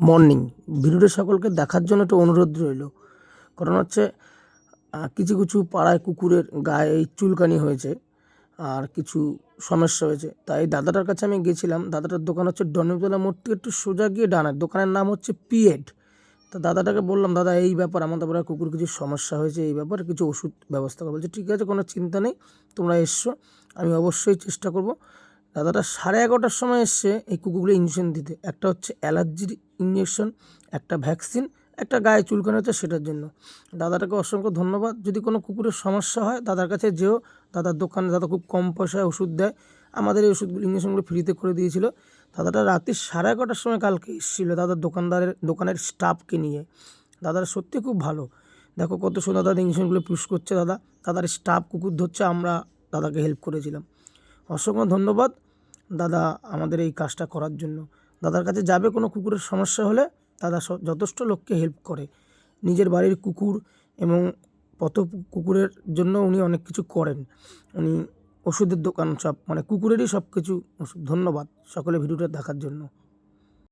Morning. ভিডিওটা সকলকে দেখার জন্য একটা অনুরোধ রইল। কারণ হচ্ছে কিছু কিছু পাড়ায় কুকুরের গায়ে চুলকানি হয়েছে আর কিছু সমস্যা হয়েছে। তাই দাদাটার কাছে আমি গেছিলাম। দাদাটার দোকান হচ্ছে ডনিতলা মোড় থেকে একটু সোজা গিয়ে ডানার। দোকানের নাম হচ্ছে পিএড। তা দাদাটাকে বললাম, দাদা, এই ব্যাপার আমাদের পাড়ায় কুকুর কিছু সমস্যা হয়েছে, এই ব্যাপারে, কিছু ওষুধ ব্যবস্থা করো। বলছে, ঠিক আছে, কোনো চিন্তা নেই, তোমরা এসছো আমি অবশ্যই চেষ্টা করব। দাদাটা সাড়ে এগারোটার সময় এসছে এই কুকুরগুলো ইঞ্জেকশন দিতে। একটা হচ্ছে অ্যালার্জির ইঞ্জেকশন একটা ভ্যাকসিন একটা গায়ে চুলকানি হচ্ছে সেটার জন্য। দাদাটাকে অসংখ্য ধন্যবাদ। যদি কোনো কুকুরের সমস্যা হয়, দাদার কাছে যেও। দাদার দোকানে দাদা খুব কম পয়সায় ওষুধ দেয়। আমাদের এই ওষুধগুলো ইঞ্জেকশনগুলো ফ্রিতে করে দিয়েছিল। দাদাটা রাত্রি সাড়ে এগারোটার সময় কালকে এসেছিল দাদার দোকানদারের, দোকানের স্টাফকে নিয়ে। দাদার সত্যি খুব ভালো। দেখো কত সুন্দর দাদা ইঞ্জেকশনগুলো পুশ করছে দাদা। দাদার স্টাফ কুকুর ধরছে, আমরা দাদাকে হেল্প করেছিলাম। অসংখ্য ধন্যবাদ। দাদা আমাদের এই কাজটা করার জন্য। দাদার কাছে যাবে কোনো কুকুরের সমস্যা হলে দাদা যথেষ্ট লোককে হেল্প করে। নিজের বাড়ির কুকুর এবং পথ কুকুরের জন্য উনি অনেক কিছু করেন। উনি ওষুধের দোকান সব মানে কুকুরেরই সব কিছু ধন্যবাদ সকলে ভিডিওটা দেখার জন্য।